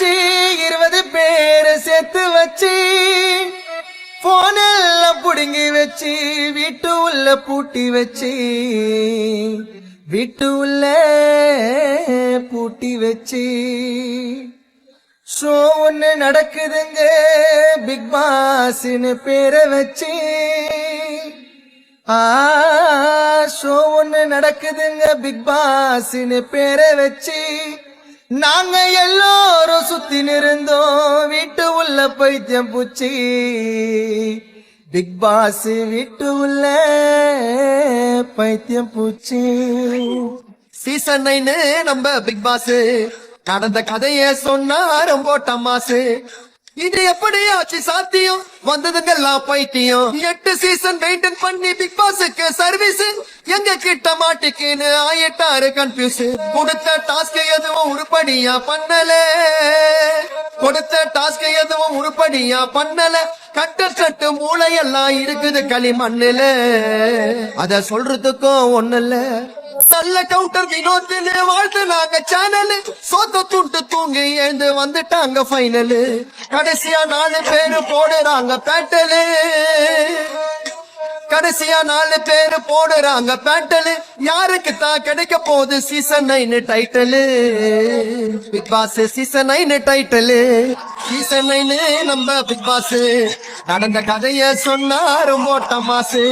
வச்சு இருபது பேரை சேர்த்து வச்சு போனெல்லாம் புடுங்கி வச்சு வீட்டு உள்ள பூட்டி வச்சு வீட்டு உள்ள பூட்டி வச்சு. ஷோ ஒண்ணு நடக்குதுங்க பிக் பாஸ்னு பேரை வச்சு. ஆ ஷோ ஒன்று நடக்குதுங்க பிக் பாஸ்னு பேரை வச்சு. நாங்க எல்லாரும் சுத்தி நிறந்தோம் வீட்டு உள்ள பைத்தியம் பூச்சி. பிக் பாஸ் வீட்டு உள்ள பைத்தியம் பூச்சி. சீசன் நைனு நம்ம பிக் பாஸ். நடந்த கதைய சொன்னா ரொம்ப டமாசு இது எப்படி ஆச்சு சாத்தியம்? வந்ததுங்கெல்லாம் பைத்தியம். எட்டு சீசன் மெயின்டைன் பண்ணி பிக் பாஸுக்கு சர்வீஸ் எங்க கிட்ட மாட்டிக்கின்னு ஆயிட்டாரு கன்ஃபியூஸ் கொடுத்த டாஸ்க் எதுவும் உருப்படியா பண்ணல. கொடுத்த டாஸ்க் எதுவும் உருப்படியா பண்ணல. கட்டு மூளையெல்லாம் இருக்குது களிமண்ணுல. அத சொல்றதுக்கும் ஒண்ணு இல்லை நல்ல கவுண்டர் வினோத்தினு வாழ்த்து நாங்க சேனலு சோத்த துண்டு தூங்கி எழுந்து வந்துட்டாங்க ஃபைனலு கடைசியா நாலு பேரு போடுறாங்க பேட்டலு கடைசியா நாலு பேரு போடுறாங்க பேட்டலு யாருக்கு தான் கிடைக்க போகுது season nine title Bigg Boss season nine title season nine நம்ம பிக் பாஸ் நடந்த கதைய சொன்னா ரொம்ப மாசு.